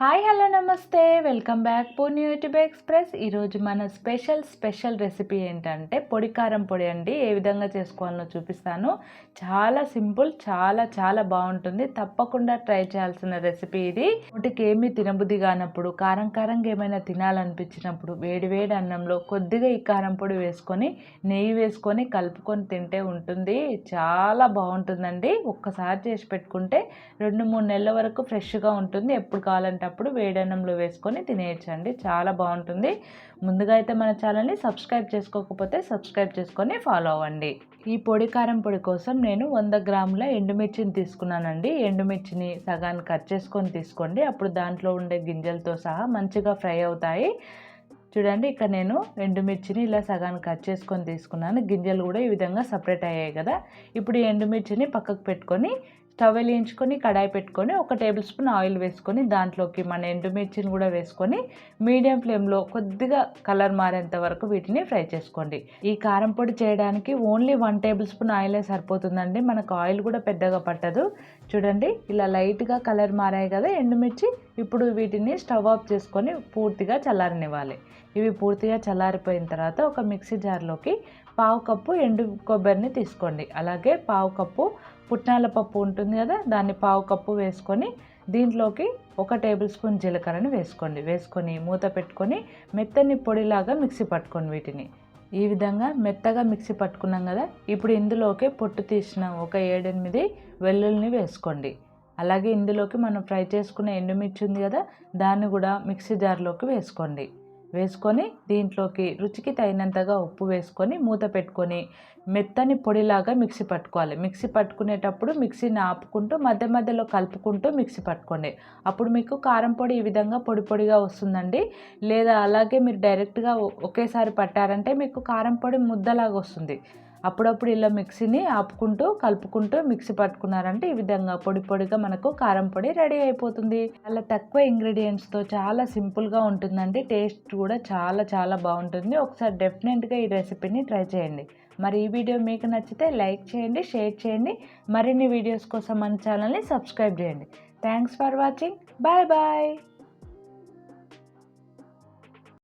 Hi hello నమస్తే. Welcome back Purni YouTube express. ఈరోజు మన స్పెషల్ స్పెషల్ రెసిపీ ఏంటంటే పొడి కారం పొడి అండి. ఏ విధంగా చేసుకోవాలో చూపిస్తాను. చాలా సింపుల్ చాలా చాలా బాగుంటుంది. తప్పకుండా ట్రై చేయాల్సిన రెసిపీ ఇది. నోటికి ఏమీ తినబుద్ధి కానప్పుడు కారం కారంగా ఏమైనా తినాలనిపించినప్పుడు వేడి వేడి అన్నంలో కొద్దిగా ఈ కారం పొడి వేసుకొని నెయ్యి వేసుకొని కలుపుకొని తింటే ఉంటుంది. చాలా బాగుంటుందండి. ఒక్కసారి చేసి పెట్టుకుంటే రెండు మూడు నెలల వరకు ఫ్రెష్గా ఉంటుంది. ఎప్పుడు కావాలంటే అప్పుడు వేడన్నంలో వేసుకొని తినేయచ్చండి. చాలా బాగుంటుంది. ముందుగా అయితే మన ఛానల్ని సబ్స్క్రైబ్ చేసుకోకపోతే సబ్స్క్రైబ్ చేసుకొని ఫాలో అవ్వండి. ఈ పొడి కారం పొడి కోసం నేను వంద గ్రాముల ఎండుమిర్చిని తీసుకున్నానండి. ఎండుమిర్చిని సగాన్ని కట్ చేసుకొని తీసుకోండి. అప్పుడు దాంట్లో ఉండే గింజలతో సహా మంచిగా ఫ్రై అవుతాయి. చూడండి ఇక్కడ నేను ఎండుమిర్చిని ఇలా సగాన్ని కట్ చేసుకొని తీసుకున్నాను. గింజలు కూడా ఈ విధంగా సపరేట్ అయ్యాయి కదా. ఇప్పుడు ఈ ఎండుమిర్చిని పక్కకు పెట్టుకొని స్టవ్ వెలిగించుకొని కడాయి పెట్టుకొని ఒక టేబుల్ స్పూన్ ఆయిల్ వేసుకొని దాంట్లోకి మన ఎండుమిర్చిని కూడా వేసుకొని మీడియం ఫ్లేమ్లో కొద్దిగా కలర్ మారేంత వరకు వీటిని ఫ్రై చేసుకోండి. ఈ కారం పొడి చేయడానికి ఓన్లీ వన్ టేబుల్ స్పూన్ ఆయిలే సరిపోతుందండి. మనకు ఆయిల్ కూడా పెద్దగా పట్టదు. చూడండి ఇలా లైట్గా కలర్ మారాయి కదా ఎండుమిర్చి. ఇప్పుడు వీటిని స్టవ్ ఆఫ్ చేసుకొని పూర్తిగా చల్లారనివ్వాలి. ఇవి పూర్తిగా చల్లారిపోయిన తర్వాత ఒక మిక్సీ జార్లోకి పావు కప్పు ఎండు కొబ్బరిని తీసుకోండి. అలాగే పావు కప్పు పుట్నాల పప్పు ఉంటుంది కదా దాన్ని పావు కప్పు వేసుకొని దీంట్లోకి ఒక టేబుల్ స్పూన్ జీలకర్రని వేసుకోండి. వేసుకొని మూత పెట్టుకొని మెత్తని పొడిలాగా మిక్సీ పట్టుకోండి వీటిని. ఈ విధంగా మెత్తగా మిక్సీ పట్టుకున్నాం కదా ఇప్పుడు ఇందులోకి పొట్టు తీసిన ఒక ఏడెనిమిది వెల్లుల్ని వేసుకోండి. అలాగే ఇందులోకి మనం ఫ్రై చేసుకున్న ఎండుమిర్చి ఉంది కదా దాన్ని కూడా మిక్సీ జార్లోకి వేసుకోండి. వేసుకొని దీంట్లోకి రుచికి తగినంతగా ఉప్పు వేసుకొని మూత పెట్టుకొని మెత్తని పొడిలాగా మిక్సీ పట్టుకోవాలి. మిక్సీ పట్టుకునేటప్పుడు మిక్సీని ఆపుకుంటూ మధ్య మధ్యలో కలుపుకుంటూ మిక్సీ పట్టుకోండి. అప్పుడు మీకు కారం పొడి ఈ విధంగా పొడి పొడిగా వస్తుందండి. లేదా అలాగే మీరు డైరెక్ట్గా ఒకేసారి పట్టారంటే మీకు కారం పొడి ముద్దలాగా వస్తుంది. అప్పుడప్పుడు ఇలా మిక్సీని ఆపుకుంటూ కలుపుకుంటూ మిక్సీ పట్టుకున్నారంటే ఈ విధంగా పొడి పొడిగా మనకు కారం పొడి రెడీ అయిపోతుంది. చాలా తక్కువ ఇంగ్రీడియంట్స్తో చాలా సింపుల్గా ఉంటుందండి. టేస్ట్ కూడా చాలా చాలా బాగుంటుంది. ఒకసారి డెఫినెట్గా ఈ రెసిపీని ట్రై చేయండి. మరి ఈ వీడియో మీకు నచ్చితే లైక్ చేయండి షేర్ చేయండి. మరిన్ని వీడియోస్ కోసం మన ఛానల్ని సబ్స్క్రైబ్ చేయండి. Thanks for watching bye bye